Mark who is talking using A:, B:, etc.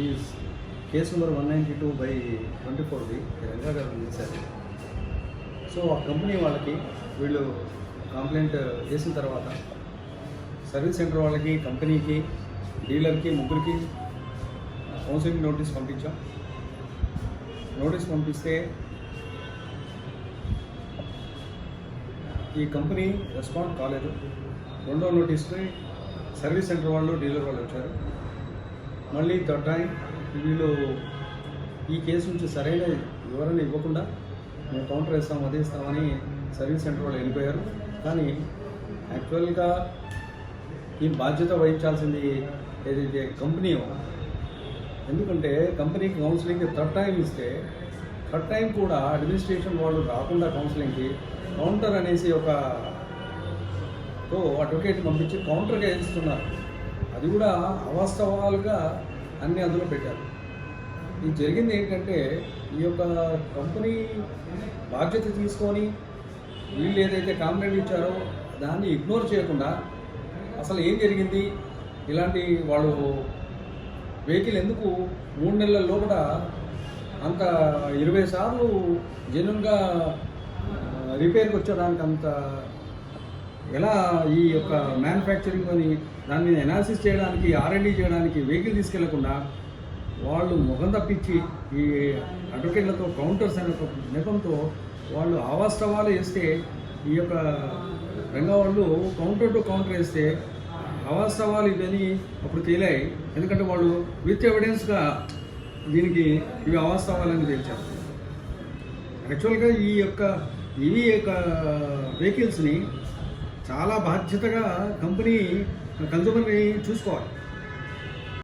A: ఈ case number one ninety two by twenty ఫోర్ది Ranga గారు చేశారు సో ఆ కంపెనీ వాళ్ళకి వీళ్ళు కంప్లైంట్ uh, చేసిన తర్వాత సర్వీస్ సెంటర్ వాళ్ళకి కంపెనీకి డీలర్కి ముగ్గురికి uh, కౌన్సిలింగ్ నోటీస్ పంపించాం. నోటీస్ పంపిస్తే ఈ కంపెనీ రెస్పాండ్ కాలేదు. రెండో నోటీస్కి సర్వీస్ సెంటర్ వాళ్ళు డీలర్ వాళ్ళు వచ్చారు. మళ్ళీ థర్డ్ టైం వీళ్ళు ఈ కేసు నుంచి సరైన వివరణ ఇవ్వకుండా మేము కౌంటర్ వేస్తాం అదే ఇస్తామని సర్వీస్ సెంటర్ వాళ్ళు వెళ్ళిపోయారు. కానీ యాక్చువల్గా ఈ బాధ్యత వహించాల్సింది ఏదైతే కంపెనీ ఎందుకంటే కంపెనీకి కౌన్సిలింగ్ థర్డ్ టైం ఇస్తే థర్డ్ టైం కూడా అడ్మినిస్ట్రేషన్ వాళ్ళు రాకుండా కౌన్సిలింగ్కి కౌంటర్ అనేసి ఒక తో అడ్వకేట్ పంపించి కౌంటర్గా వేస్తున్నారు. అది కూడా అవాస్తవాలుగా అన్ని అందులో పెట్టారు. ఇది జరిగింది ఏంటంటే ఈ యొక్క కంపెనీ బాధ్యత తీసుకొని వీళ్ళు ఏదైతే కంప్లైంట్ ఇచ్చారో దాన్ని ఇగ్నోర్ చేయకుండా అసలు ఏం జరిగింది? ఇలాంటి వాళ్ళు వెహికల్ ఎందుకు మూడు నెలల లోపల అంత ఇరవై సార్లు జెన్యున్గా రిపేర్కి వచ్చేదానికి అంత ఎలా ఈ యొక్క మ్యానుఫ్యాక్చరింగ్ అని దాని మీద ఎనాలిసిస్ చేయడానికి ఆర్ఎండి చేయడానికి వెహికల్ తీసుకెళ్ళకుండా వాళ్ళు ముఖం తప్పించి ఈ అడ్వకేట్లతో కౌంటర్స్ అనే ఒక నెపంతో వాళ్ళు అవాస్తవాలు వేస్తే ఈ యొక్క రంగా వాళ్ళు కౌంటర్ టు కౌంటర్ వేస్తే అవాస్తవాలు ఇవని అప్పుడు తేలాయి. ఎందుకంటే వాళ్ళు విత్ ఎవిడెన్స్గా దీనికి ఇవి అవాస్తవాలని తేల్చారు. యాక్చువల్గా ఈ యొక్క ఇవి యొక్క వెహికల్స్ని చాలా బాధ్యతగా కంపెనీ కన్సూమర్ని చూసుకోవాలి.